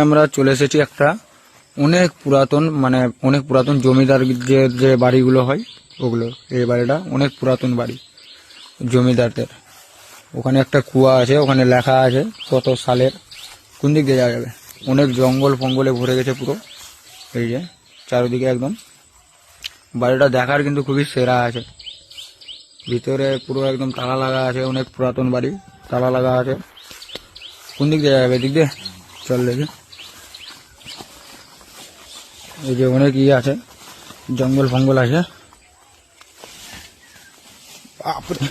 আমরা চলে এসেছি একটা অনেক পুরাতন মানে অনেক পুরাতন জমিদার যে যে বাড়িগুলো হয় ওগুলো, এই বাড়িটা অনেক পুরাতন বাড়ি জমিদারদের। ওখানে একটা কুয়া আছে, ওখানে লেখা আছে কত সালের, কোন দিক দিয়ে যাবে? অনেক জঙ্গল ফঙ্গলে ভরে গেছে পুরো, এই যে চারিদিকে একদম। বাড়িটা দেখার কিন্তু খুবই সেরা আছে। ভিতরে পুরো একদম তালা লাগা আছে, অনেক পুরাতন বাড়ি, তালা লাগা আছে। কোন দিক দিয়ে যাবে? এদিক দিয়ে? চল দেখি। এই যে অনেক ইয়ে আছে, জঙ্গল ফঙ্গল আছে। বাপরে।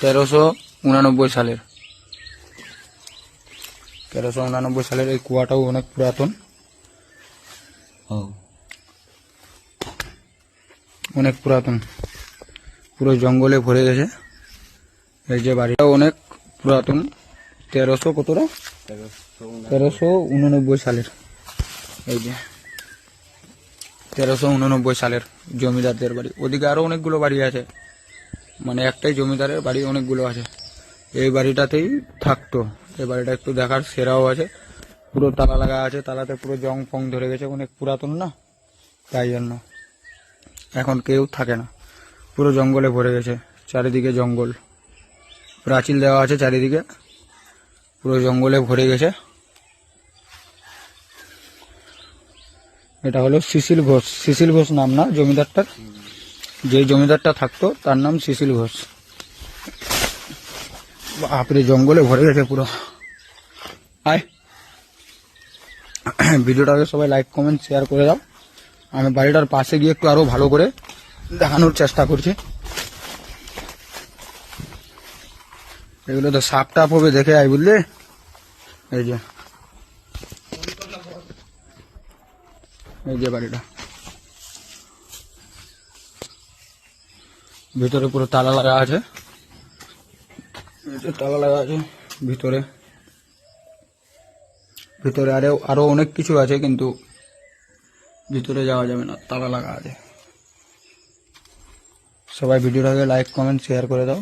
তেরোশো উনানব্বই সালের। তেরোশো উনানব্বই সালের এই কুয়াটাও অনেক পুরাতন। অনেক পুরাতন। পুরো জঙ্গলে ভরে গেছে। এই যে বাড়িটাও অনেক পুরাতন, তেরোশো কতটা? তেরোশো উননব্বই সালের। এই যে, তেরোশো উননব্বই সালের জমিদারদের বাড়ি। ওদিকে আরও অনেকগুলো বাড়ি আছে। মানে একটাই জমিদারের বাড়ি, অনেকগুলো আছে। এই বাড়িটাতেই থাকতো। এই বাড়িটা একটু দেখার সেরাও আছে। পুরো তালা লাগা আছে। তালাতে পুরো জং ফং ধরে গেছে। অনেক পুরাতন না? তাই জন্য এখন কেউ থাকে না। পুরো জঙ্গলে ভরে গেছে। চারিদিকে জঙ্গল। প্রাচীল দেওয়া আছে চারিদিকে। পুরো জঙ্গলে ভরে গেছে। এটা হলো শিশিল ঘোষ। শিশিল ঘোষ নাম না, জমিদারটার? যে জমিদারটা থাকতো, তার নাম শিশিল ঘোষ। বাপরে, জঙ্গলে ভরে গেছে পুরো। আয়। ভিডিওটাকে সবাই লাইক কমেন্ট শেয়ার করে দাও। আমি বাড়িটার পাশে গিয়ে একটু আরও ভালো করে দেখানোর চেষ্টা করছি। এগুলো তো সাপ টাপ হবে দেখে আই বুঝলে? এই যে। এই যে বাড়িটা। ভিতরে পুরো তালা লাগা আছে। তালা লাগা আছে ভিতরে। ভিতরে আরও আরও অনেক কিছু আছে কিন্তু ভিতরে যাওয়া যাবে না, তালা লাগা আছে। সবাই ভিডিওটাকে লাইক কমেন্ট শেয়ার করে দাও।